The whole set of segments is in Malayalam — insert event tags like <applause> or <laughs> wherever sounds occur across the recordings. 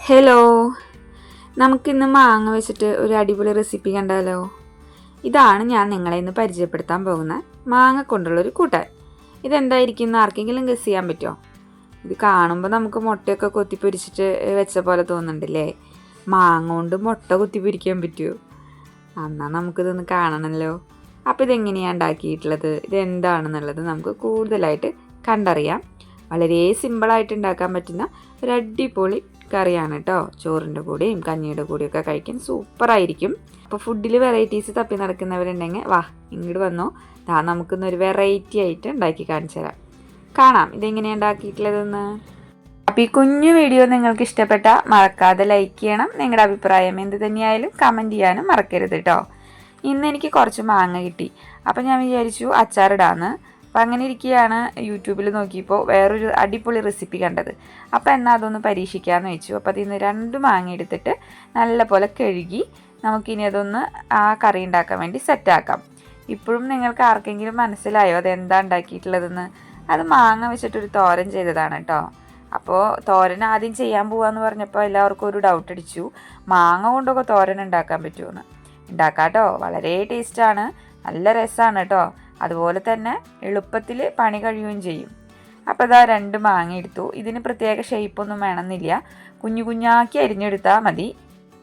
ഹലോ നമുക്കിന്ന് മാങ്ങ വെച്ചിട്ട് ഒരു അടിപൊളി റെസിപ്പി കണ്ടാലോ? ഇതാണ് ഞാൻ നിങ്ങളെ ഇന്ന് പരിചയപ്പെടുത്താൻ പോകുന്ന മാങ്ങ കൊണ്ടുള്ള ഒരു കൂട്ടാൻ. ഇതെന്തായിരിക്കും ആർക്കെങ്കിലും ഗസ് ചെയ്യാൻ പറ്റുമോ? ഇത് കാണുമ്പോൾ നമുക്ക് മുട്ടയൊക്കെ കൊത്തിപ്പൊരിച്ചിട്ട് വെച്ച പോലെ തോന്നുന്നുണ്ടല്ലേ? മാങ്ങ കൊണ്ട് മുട്ട കൊത്തിപ്പൊരിക്കാൻ പറ്റുമോ? എന്നാൽ നമുക്കിതൊന്ന് കാണണമല്ലോ അപ്പോൾ ഇതെങ്ങനെയാണ് ഉണ്ടാക്കിയിട്ടുള്ളത്? ഇതെന്താണെന്നുള്ളത് നമുക്ക് കൂടുതലായിട്ട് കണ്ടറിയാം. വളരെ സിമ്പിളായിട്ട് ഉണ്ടാക്കാൻ പറ്റുന്ന ഒരു അടിപൊളി കറിയാണ് കേട്ടോ ചോറിന്റെ കൂടെയും കഞ്ഞിയുടെ കൂടെയും ഒക്കെ കഴിക്കാൻ സൂപ്പറായിരിക്കും. അപ്പോൾ ഫുഡിൽ വെറൈറ്റീസ് തപ്പി നടക്കുന്നവരുണ്ടെങ്കിൽ വാ ഇങ്ങോട്ട് വന്നോ. ദാ നമുക്കിന്നൊരു വെറൈറ്റി ആയിട്ട് ഉണ്ടാക്കി കാണിച്ചു തരാം. കാണാം ഇതെങ്ങനെയാണ് ഉണ്ടാക്കിയിട്ടുള്ളതെന്ന്. അപ്പോൾ ഈ കുഞ്ഞു വീഡിയോ നിങ്ങൾക്ക് ഇഷ്ടപ്പെട്ട മറക്കാതെ ലൈക്ക് ചെയ്യണം. നിങ്ങളുടെ അഭിപ്രായം എന്ത് തന്നെയായാലും കമന്റ് ചെയ്യാനും മറക്കരുത് കേട്ടോ ഇന്ന് എനിക്ക് കുറച്ച് മാങ്ങ കിട്ടി. അപ്പോൾ ഞാൻ വിചാരിച്ചു അച്ചാറിടാന്ന്. അപ്പോൾ അങ്ങനെ ഇരിക്കുകയാണ് യൂട്യൂബിൽ നോക്കിയപ്പോൾ വേറൊരു അടിപൊളി റെസിപ്പി കണ്ടത്. അപ്പോൾ എന്നാൽ അതൊന്ന് പരീക്ഷിക്കാമെന്ന് വെച്ചു. അപ്പോൾ അതിൽ നിന്ന് രണ്ട് മാങ്ങ എടുത്തിട്ട് നല്ലപോലെ കഴുകി നമുക്കിനി അതൊന്ന് ആ കറി ഉണ്ടാക്കാൻ വേണ്ടി സെറ്റാക്കാം ഇപ്പോഴും നിങ്ങൾക്ക് ആർക്കെങ്കിലും മനസ്സിലായോ അതെന്താ ഉണ്ടാക്കിയിട്ടുള്ളതെന്ന്? അത് മാങ്ങ വെച്ചിട്ടൊരു തോരൻ ചെയ്തതാണ് കേട്ടോ അപ്പോൾ തോരൻ ആദ്യം ചെയ്യാൻ പോവാന്ന് പറഞ്ഞപ്പോൾ എല്ലാവർക്കും ഒരു ഡൗട്ട് അടിച്ചു. മാങ്ങ കൊണ്ടൊക്കെ തോരൻ ഉണ്ടാക്കാൻ പറ്റുമെന്ന് ഉണ്ടാക്കാം കേട്ടോ വളരെ ടേസ്റ്റാണ് നല്ല രസമാണ് കേട്ടോ അതുപോലെ തന്നെ എളുപ്പത്തിൽ പണി കഴിയുകയും ചെയ്യും. അപ്പോൾ ഇതാ രണ്ട് മാങ്ങ എടുത്തു. ഇതിന് പ്രത്യേക ഷേപ്പൊന്നും വേണമെന്നില്ല. കുഞ്ഞു കുഞ്ഞാക്കി അരിഞ്ഞെടുത്താൽ മതി.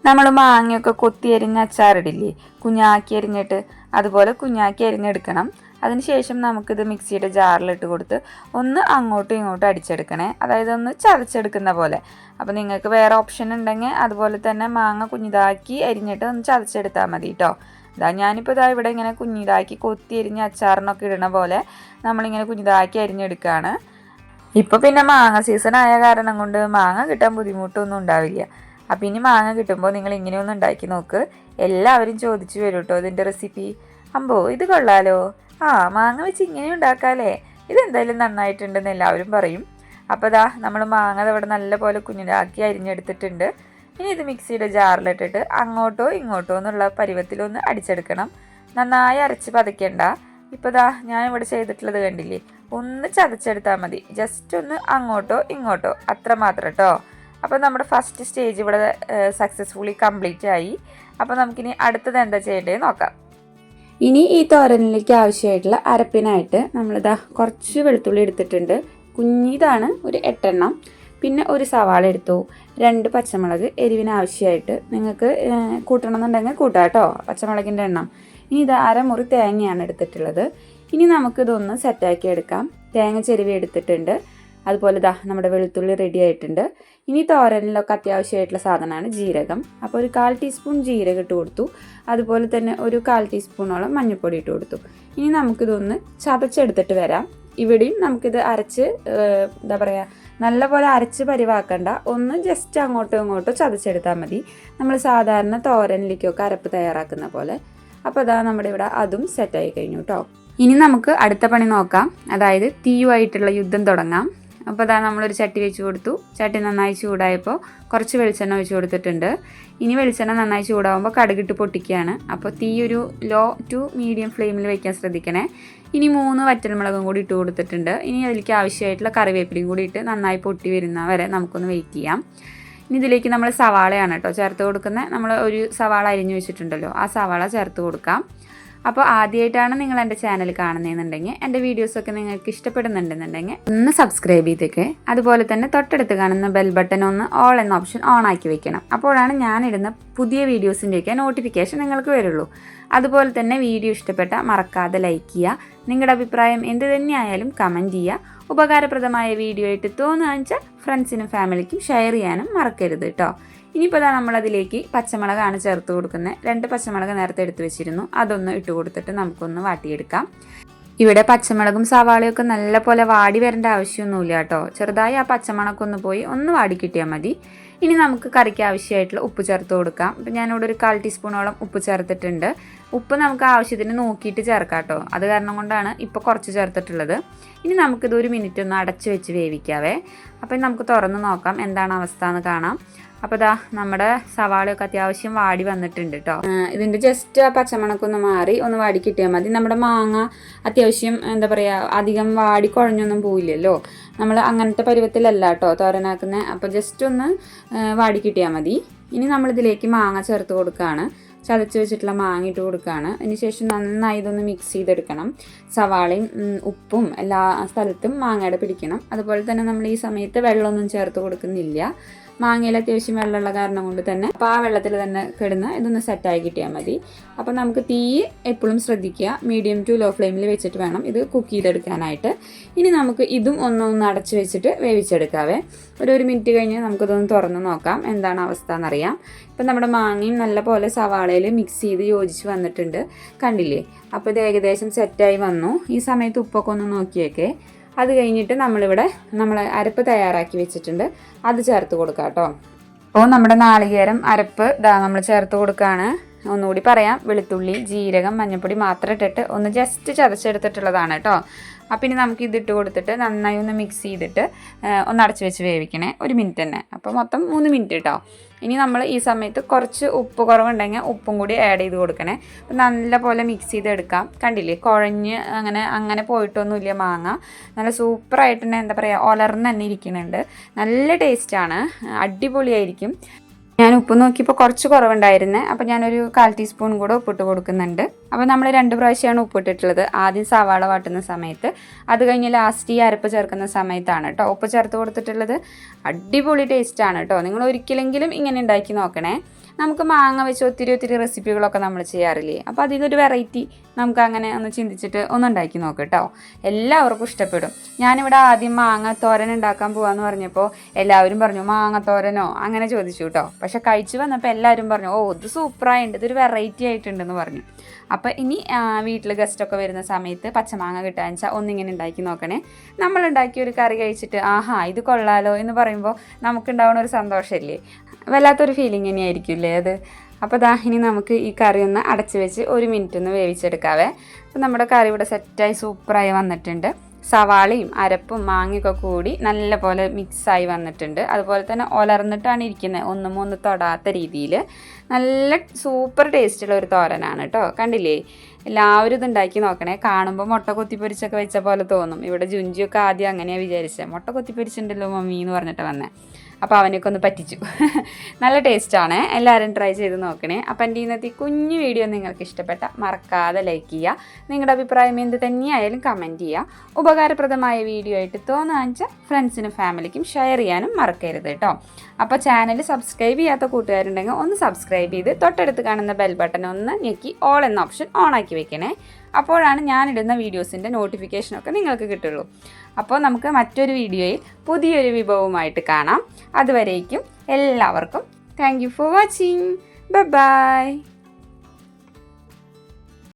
നമ്മൾ മാങ്ങയൊക്കെ കൊത്തി അരിഞ്ഞ അച്ചാറിടില്ലേ? കുഞ്ഞാക്കി അരിഞ്ഞിട്ട് അതുപോലെ കുഞ്ഞാക്കി അരിഞ്ഞെടുക്കണം. അതിനുശേഷം നമുക്കിത് മിക്സിയുടെ ജാറിലിട്ട് കൊടുത്ത് ഒന്ന് അങ്ങോട്ടും ഇങ്ങോട്ടും അടിച്ചെടുക്കണേ. അതായത് ഒന്ന് ചതച്ചെടുക്കുന്ന പോലെ. അപ്പോൾ നിങ്ങൾക്ക് വേറെ ഓപ്ഷൻ ഉണ്ടെങ്കിൽ അതുപോലെ തന്നെ മാങ്ങ കുഞ്ഞിതാക്കി അരിഞ്ഞിട്ട് ഒന്ന് ചതച്ചെടുത്താൽ മതി കേട്ടോ ഇതാ ഞാനിപ്പോൾ ഇതാ ഇവിടെ ഇങ്ങനെ കുഞ്ഞിതാക്കി കൊത്തി അരിഞ്ഞ് അച്ചാറിനൊക്കെ ഇടണ പോലെ നമ്മളിങ്ങനെ കുഞ്ഞിതാക്കി അരിഞ്ഞെടുക്കുകയാണ് ഇപ്പോൾ പിന്നെ മാങ്ങ സീസൺ ആയ കാരണം കൊണ്ട് മാങ്ങ കിട്ടാൻ ബുദ്ധിമുട്ടൊന്നും ഉണ്ടാവില്ല. അപ്പം ഇനി മാങ്ങ കിട്ടുമ്പോൾ നിങ്ങൾ ഇങ്ങനെയൊന്ന് ഉണ്ടാക്കി നോക്ക്. എല്ലാവരും ചോദിച്ചു വരും കേട്ടോ ഇതിന്റെ റെസിപ്പി അമ്പോ ഇത് കൊള്ളാലോ? ആ മാങ്ങ വെച്ച് ഇങ്ങനെ ഉണ്ടാക്കാമല്ലേ ഇതെന്തായാലും നന്നായിട്ടുണ്ടെന്ന് എല്ലാവരും പറയും. അപ്പോൾ ദാ നമ്മൾ മാങ്ങ ഇവിടെ നല്ലപോലെ കുഞ്ഞിലാക്കി അരിഞ്ഞെടുത്തിട്ടുണ്ട്. ഇനി ഇത് മിക്സിയുടെ ജാറിലിട്ടിട്ട് അങ്ങോട്ടോ ഇങ്ങോട്ടോ എന്നുള്ള പരുവത്തിലൊന്ന് അടിച്ചെടുക്കണം. നന്നായി അരച്ച് പതയ്ക്കണ്ട. ഇപ്പോൾ ദാ ഞാൻ ഇവിടെ ചെയ്തിട്ടുള്ളത് കണ്ടില്ലേ? ഒന്ന് ചതച്ചെടുത്താൽ മതി. ജസ്റ്റ് ഒന്ന് അങ്ങോട്ടോ ഇങ്ങോട്ടോ. അത്ര മാത്രം കേട്ടോ അപ്പോൾ നമ്മുടെ ഫസ്റ്റ് സ്റ്റേജ് ഇവിടെ സക്സസ്ഫുള്ളി കംപ്ലീറ്റ് ആയി. അപ്പോൾ നമുക്കിനി അടുത്തത് എന്താ ചെയ്യേണ്ടത് നോക്കാം. ഇനി ഈ തോരനിലേക്ക് ആവശ്യമായിട്ടുള്ള അരപ്പിനായിട്ട് നമ്മളിതാ കുറച്ച് വെളുത്തുള്ളി എടുത്തിട്ടുണ്ട്. കുഞ്ഞിതാണ് ഒരു എട്ടെണ്ണം. പിന്നെ ഒരു സവാള എടുത്തു. രണ്ട് പച്ചമുളക് എരിവിന് ആവശ്യമായിട്ട് നിങ്ങൾക്ക് കൂട്ടണമെന്നുണ്ടെങ്കിൽ കൂട്ടാം കേട്ടോ പച്ചമുളകിന്റെ എണ്ണം. ഇനി ഇത് അരമുറി തേങ്ങയാണ് എടുത്തിട്ടുള്ളത്. ഇനി നമുക്കിതൊന്ന് സെറ്റാക്കി എടുക്കാം. തേങ്ങ ചെരുവി എടുത്തിട്ടുണ്ട്. അതുപോലെ ദാ നമ്മുടെ വെളുത്തുള്ളി റെഡി ആയിട്ടുണ്ട്. ഇനി തോരനിലൊക്കെ അത്യാവശ്യമായിട്ടുള്ള സാധനമാണ് ജീരകം. അപ്പോൾ ഒരു കാൽ ടീസ്പൂൺ ജീരകം ഇട്ട് കൊടുത്തു. അതുപോലെ തന്നെ ഒരു കാൽ ടീസ്പൂണോളം മഞ്ഞൾപ്പൊടി ഇട്ട് കൊടുത്തു. ഇനി നമുക്കിതൊന്ന് ചതച്ചെടുത്തിട്ട് വരാം. ഇവിടെയും നമുക്കിത് അരച്ച് എന്താ പറയുക നല്ലപോലെ അരച്ച് പരിവാക്കണ്ട. ഒന്ന് ജസ്റ്റ് അങ്ങോട്ടും ഇങ്ങോട്ടും ചതച്ചെടുത്താൽ മതി. നമ്മൾ സാധാരണ തോരനിലേക്കൊക്കെ അരപ്പ് തയ്യാറാക്കുന്ന പോലെ. അപ്പോൾ അതാ നമ്മുടെ ഇവിടെ അതും സെറ്റായി കഴിഞ്ഞു കേട്ടോ ഇനി നമുക്ക് അടുത്ത പണി നോക്കാം. അതായത് തീയുമായിട്ടുള്ള യുദ്ധം തുടങ്ങാം. അപ്പോൾ അതാ നമ്മളൊരു ചട്ടി വെച്ച് കൊടുത്തു. ചട്ടി നന്നായി ചൂടായപ്പോൾ കുറച്ച് വെളിച്ചെണ്ണ ഒഴിച്ച് കൊടുത്തിട്ടുണ്ട്. ഇനി വെളിച്ചെണ്ണ നന്നായി ചൂടാകുമ്പോൾ കടുകിട്ട് പൊട്ടിക്കുകയാണ്. അപ്പോൾ തീ ഒരു ലോ ടു മീഡിയം ഫ്ലെയിമിൽ വയ്ക്കാൻ ശ്രദ്ധിക്കണേ. ഇനി മൂന്ന് വറ്റൽമുളകും കൂടി ഇട്ട് കൊടുത്തിട്ടുണ്ട്. ഇനി അതിലേക്ക് ആവശ്യമായിട്ടുള്ള കറിവേപ്പിലയും കൂടി ഇട്ട് നന്നായി പൊട്ടി വരുന്ന വരെ നമുക്കൊന്ന് വെയിറ്റ് ചെയ്യാം. ഇനി ഇതിലേക്ക് നമ്മൾ സവാളയാണ് കേട്ടോ ചേർത്ത് കൊടുക്കുന്നത് നമ്മൾ ഒരു സവാള അരിഞ്ഞു വെച്ചിട്ടുണ്ടല്ലോ. ആ സവാള ചേർത്ത് കൊടുക്കാം. അപ്പോൾ ആദ്യമായിട്ടാണ് നിങ്ങൾ എന്റെ ചാനൽ കാണുന്നതെന്നുണ്ടെങ്കിൽ എന്റെ വീഡിയോസൊക്കെ നിങ്ങൾക്ക് ഇഷ്ടപ്പെടുന്നുണ്ടെന്നുണ്ടെങ്കിൽ ഒന്ന് സബ്സ്ക്രൈബ് ചെയ്തേക്ക്. അതുപോലെ തന്നെ തൊട്ടടുത്ത് കാണുന്ന ബെൽ ബട്ടൺ ഒന്ന് ഓൾ എന്ന ഓപ്ഷൻ ഓൺ ആക്കി വെക്കണം. അപ്പോഴാണ് ഞാനിടുന്ന പുതിയ വീഡിയോസിന്റെയൊക്കെ നോട്ടിഫിക്കേഷൻ നിങ്ങൾക്ക് വരുള്ളൂ. അതുപോലെ തന്നെ വീഡിയോ ഇഷ്ടപ്പെട്ട മറക്കാതെ ലൈക്ക് ചെയ്യുക. നിങ്ങളുടെ അഭിപ്രായം എന്ത് തന്നെയായാലും കമന്റ് ചെയ്യുക. ഉപകാരപ്രദമായ വീഡിയോ ആയിട്ട് തോന്നുകയെന്ന് വെച്ചാൽ ഫ്രണ്ട്സിനും ഫാമിലിക്കും ഷെയർ ചെയ്യാനും മറക്കരുത് കേട്ടോ ഇനിയിപ്പോൾ ഇതാ നമ്മളതിലേക്ക് പച്ചമുളകാണ് ചേർത്ത് കൊടുക്കുന്നത് രണ്ട് പച്ചമുളക് നേരത്തെ എടുത്ത് വെച്ചിരുന്നു. അതൊന്ന് ഇട്ട് കൊടുത്തിട്ട് നമുക്കൊന്ന് വാട്ടിയെടുക്കാം. ഇവിടെ പച്ചമുളകും സവാളയൊക്കെ നല്ല പോലെ വാടി വരേണ്ട ആവശ്യമൊന്നുമില്ല കേട്ടോ. ചെറുതായി ആ പച്ചമുളകൊന്ന് പോയി ഒന്ന് വാടി കിട്ടിയാൽ മതി. ഇനി നമുക്ക് കറിക്ക് ആവശ്യമായിട്ടുള്ള ഉപ്പ് ചേർത്ത് കൊടുക്കാം. ഇപ്പം ഞാനിവിടെ ഒരു കാൽ ടീസ്പൂണോളം ഉപ്പ് ചേർത്തിട്ടുണ്ട്. ഉപ്പ് നമുക്ക് ആവശ്യത്തിന് നോക്കിയിട്ട് ചേർക്കാം കേട്ടോ. അത് കാരണം കൊണ്ടാണ് ഇപ്പോൾ കുറച്ച് ചേർത്തിട്ടുള്ളത്. ഇനി നമുക്കിത് ഒരു മിനിറ്റ് ഒന്ന് അടച്ചു വെച്ച് വേവിക്കാവേ. അപ്പം നമുക്ക് തുറന്ന് നോക്കാം. എന്താണ് അവസ്ഥ എന്ന് കാണാം. അപ്പോൾ ഇതാ നമ്മുടെ സവാളയൊക്കെ അത്യാവശ്യം വാടി വന്നിട്ടുണ്ട് കേട്ടോ ഇതിന്റെ ജസ്റ്റ് ആ പച്ചമണക്കൊന്ന് മാറി ഒന്ന് വാടി കിട്ടിയാൽ മതി. നമ്മുടെ മാങ്ങ അത്യാവശ്യം എന്താ പറയുക അധികം വാടി കുഴഞ്ഞൊന്നും പോയില്ലല്ലോ നമ്മൾ അങ്ങനത്തെ പരുവത്തിലല്ല കേട്ടോ തോരനാക്കുന്നത് അപ്പോൾ ജസ്റ്റ് ഒന്ന് വാടി കിട്ടിയാൽ മതി. ഇനി നമ്മൾ ഇതിലേക്ക് മാങ്ങ ചേർത്ത് കൊടുക്കുകയാണ് ചതച്ച് വെച്ചിട്ടുള്ള മാങ്ങ ഇട്ട് കൊടുക്കുകയാണ് അതിനുശേഷം നന്നായി ഇതൊന്ന് മിക്സ് ചെയ്തെടുക്കണം. സവാളയും ഉപ്പും എല്ലാ സ്ഥലത്തും മാങ്ങയുടെ പിടിക്കണം. അതുപോലെ തന്നെ നമ്മൾ ഈ സമയത്ത് വെള്ളമൊന്നും ചേർത്ത് കൊടുക്കുന്നില്ല. മാങ്ങയിൽ അത്യാവശ്യം വെള്ളമുള്ള കാരണം കൊണ്ട് തന്നെ അപ്പോൾ ആ വെള്ളത്തിൽ തന്നെ കിടന്ന് ഇതൊന്ന് സെറ്റായി കിട്ടിയാൽ മതി. അപ്പോൾ നമുക്ക് തീ എപ്പോഴും ശ്രദ്ധിക്കുക. മീഡിയം ടു ലോ ഫ്ലെയിമിൽ വെച്ചിട്ട് വേണം ഇത് കുക്ക് ചെയ്തെടുക്കാനായിട്ട്. ഇനി നമുക്ക് ഇതും ഒന്നൊന്ന് അടച്ച് വെച്ചിട്ട് വേവിച്ചെടുക്കാവേ. ഒരു ഒരു മിനിറ്റ് കഴിഞ്ഞ് നമുക്കിതൊന്ന് തുറന്ന് നോക്കാം. എന്താണ് അവസ്ഥ എന്നറിയാം. ഇപ്പം നമ്മുടെ മാങ്ങയും നല്ല പോലെ സവാളയിൽ മിക്സ് ചെയ്ത് യോജിച്ച് വന്നിട്ടുണ്ട്. കണ്ടില്ലേ? അപ്പോൾ ഇത് ഏകദേശം സെറ്റായി വന്നു. ഈ സമയത്ത് ഉപ്പൊക്കെ ഒന്ന് നോക്കിയേക്കേ. അത് കഴിഞ്ഞിട്ട് നമ്മളിവിടെ നമ്മൾ അരപ്പ് തയ്യാറാക്കി വെച്ചിട്ടുണ്ട്. അത് ചേർത്ത് കൊടുക്കാം കേട്ടോ അപ്പോൾ നമ്മുടെ നാളികേരം അരപ്പ് നമ്മൾ ചേർത്ത് കൊടുക്കുകയാണ് ഒന്നുകൂടി പറയാം. വെളുത്തുള്ളി ജീരകം മഞ്ഞൾപ്പൊടി മാത്രം ഇട്ടിട്ട് ഒന്ന് ജസ്റ്റ് ചതച്ചെടുത്തിട്ടുള്ളതാണ് കേട്ടോ. അപ്പം ഇനി നമുക്ക് ഇതിട്ട് കൊടുത്തിട്ട് നന്നായി ഒന്ന് മിക്സ് ചെയ്തിട്ട് ഒന്ന് അടച്ചു വെച്ച് വേവിക്കണേ. ഒരു മിനിറ്റ് തന്നെ. അപ്പോൾ മൊത്തം മൂന്ന് മിനിറ്റ് കേട്ടോ ഇനി നമ്മൾ ഈ സമയത്ത് കുറച്ച് ഉപ്പ് കുറവുണ്ടെങ്കിൽ ഉപ്പും കൂടി ആഡ് ചെയ്ത് കൊടുക്കണേ. നല്ല പോലെ മിക്സ് ചെയ്തെടുക്കാം. കണ്ടില്ലേ? കുഴഞ്ഞ് അങ്ങനെ അങ്ങനെ പോയിട്ടൊന്നുമില്ല മാങ്ങ. നല്ല സൂപ്പറായിട്ട് തന്നെ എന്താ പറയുക ഒലർന്ന് തന്നെ ഇരിക്കുന്നുണ്ട് നല്ല ടേസ്റ്റാണ് അടിപൊളിയായിരിക്കും. ഞാൻ ഉപ്പ് നോക്കിയപ്പോൾ കുറച്ച് കുറവുണ്ടായിരുന്നേ. അപ്പോൾ ഞാനൊരു കാൽ ടീസ്പൂൺ കൂടെ ഉപ്പിട്ട് കൊടുക്കുന്നുണ്ട്. അപ്പോൾ നമ്മൾ രണ്ട് പ്രാവശ്യമാണ് ഉപ്പിട്ടിട്ടുള്ളത്. ആദ്യം സവാള വാട്ടുന്ന സമയത്ത്. അത് കഴിഞ്ഞ് ലാസ്റ്റ് ഈ അരപ്പ് ചേർക്കുന്ന സമയത്താണ് കേട്ടോ ഉപ്പ് ചേർത്ത് കൊടുത്തിട്ടുള്ളത് അടിപൊളി ടേസ്റ്റാണ് കേട്ടോ നിങ്ങൾ ഒരിക്കലെങ്കിലും ഇങ്ങനെ ഉണ്ടാക്കി നോക്കണേ. നമുക്ക് മാങ്ങ വെച്ച് ഒത്തിരി ഒത്തിരി റെസിപ്പികളൊക്കെ നമ്മൾ ചെയ്യാറില്ലേ? അപ്പോൾ അതിനൊരു വെറൈറ്റി നമുക്ക് അങ്ങനെ ഒന്ന് ചിന്തിച്ചിട്ട് ഒന്ന് ഉണ്ടാക്കി നോക്കാം കേട്ടോ എല്ലാവർക്കും ഇഷ്ടപ്പെടും. ഞാനിവിടെ ആദ്യം മാങ്ങ തോരൻ ഉണ്ടാക്കാൻ പോവാന്ന് പറഞ്ഞപ്പോൾ എല്ലാവരും പറഞ്ഞു മാങ്ങ തോരനോ? അങ്ങനെ ചോദിച്ചു കേട്ടോ പക്ഷെ കഴിച്ചു വന്നപ്പോൾ എല്ലാവരും പറഞ്ഞു ഓ ഇത് സൂപ്പറായിട്ടുണ്ട് ഇതൊരു വെറൈറ്റി ആയിട്ടുണ്ടെന്ന് പറഞ്ഞു. അപ്പോൾ ഇനി വീട്ടിൽ ഗസ്റ്റൊക്കെ വരുന്ന സമയത്ത് പച്ചമാങ്ങ കിട്ടാന്ന് വെച്ചാൽ ഒന്നിങ്ങനെ ഉണ്ടാക്കി നോക്കണേ. നമ്മൾ ഉണ്ടാക്കിയ ഒരു കറി കഴിച്ചിട്ട് ആഹാ ഇത് കൊള്ളാലോ എന്ന് പറയുമ്പോൾ നമുക്കുണ്ടാവുന്ന ഒരു സന്തോഷമില്ലേ വല്ലാത്തൊരു ഫീലിംഗ് തന്നെയായിരിക്കില്ലേ അത്? അപ്പോൾ ദാ ഇനി നമുക്ക് ഈ കറി ഒന്ന് അടച്ച് വെച്ച് ഒരു മിനിറ്റ് ഒന്ന് വേവിച്ചെടുക്കാവേ. അപ്പോൾ നമ്മുടെ കറി ഇവിടെ സെറ്റായി സൂപ്പറായി വന്നിട്ടുണ്ട്. സവാളയും അരപ്പും മാങ്ങയൊക്കെ കൂടി നല്ല പോലെ മിക്സായി വന്നിട്ടുണ്ട്. അതുപോലെ തന്നെ ഒലർന്നിട്ടാണ് ഇരിക്കുന്നത് ഒന്നും മൂന്ന് തൊടാത്ത രീതിയിൽ നല്ല സൂപ്പർ ടേസ്റ്റുള്ള ഒരു തോരനാണ് കേട്ടോ. കണ്ടില്ലേ? എല്ലാവരും ഇത് ഉണ്ടാക്കി നോക്കണേ. കാണുമ്പോൾ മുട്ട കൊത്തിപ്പൊരിച്ചൊക്കെ വെച്ച പോലെ തോന്നും. ഇവിടെ ജുഞ്ചിയൊക്കെ ആദ്യം അങ്ങനെയാണ് വിചാരിച്ചത് മുട്ട കൊത്തിപ്പൊരിച്ചിട്ടുണ്ടല്ലോ മമ്മി എന്ന് പറഞ്ഞിട്ട് വന്നേ. അപ്പോൾ അവനൊക്കെ ഒന്ന് പറ്റിച്ചു. <laughs> നല്ല ടേസ്റ്റാണ് എല്ലാവരും ട്രൈ ചെയ്ത് നോക്കണേ. അപ്പം എന്റെ ഇന്നത്തെ കുഞ്ഞ് വീഡിയോ നിങ്ങൾക്ക് ഇഷ്ടപ്പെട്ട മറക്കാതെ ലൈക്ക് ചെയ്യുക. നിങ്ങളുടെ അഭിപ്രായം എന്ത് തന്നെയായാലും കമന്റ് ചെയ്യുക. ഉപകാരപ്രദമായ വീഡിയോ ആയിട്ട് തോന്നാച്ച ഫ്രണ്ട്സിനും ഫാമിലിക്കും ഷെയർ ചെയ്യാനും മറക്കരുത് കേട്ടോ അപ്പോൾ ചാനൽ സബ്സ്ക്രൈബ് ചെയ്യാത്ത കൂട്ടുകാരുണ്ടെങ്കിൽ ഒന്ന് സബ്സ്ക്രൈബ് ചെയ്ത് തൊട്ടടുത്ത് കാണുന്ന ബെൽ ബട്ടൺ ഒന്ന് ഞെക്കി ഓൾ എന്ന ഓപ്ഷൻ ഓൺ ആക്കി വെക്കണേ. അപ്പോഴാണ് ഞാനിടുന്ന വീഡിയോസിന്റെ നോട്ടിഫിക്കേഷനൊക്കെ നിങ്ങൾക്ക് കിട്ടുള്ളൂ. അപ്പോൾ നമുക്ക് മറ്റൊരു വീഡിയോയിൽ പുതിയൊരു വിഭവവുമായിട്ട് കാണാം. അതുവരേക്കും എല്ലാവർക്കും thank you for watching bye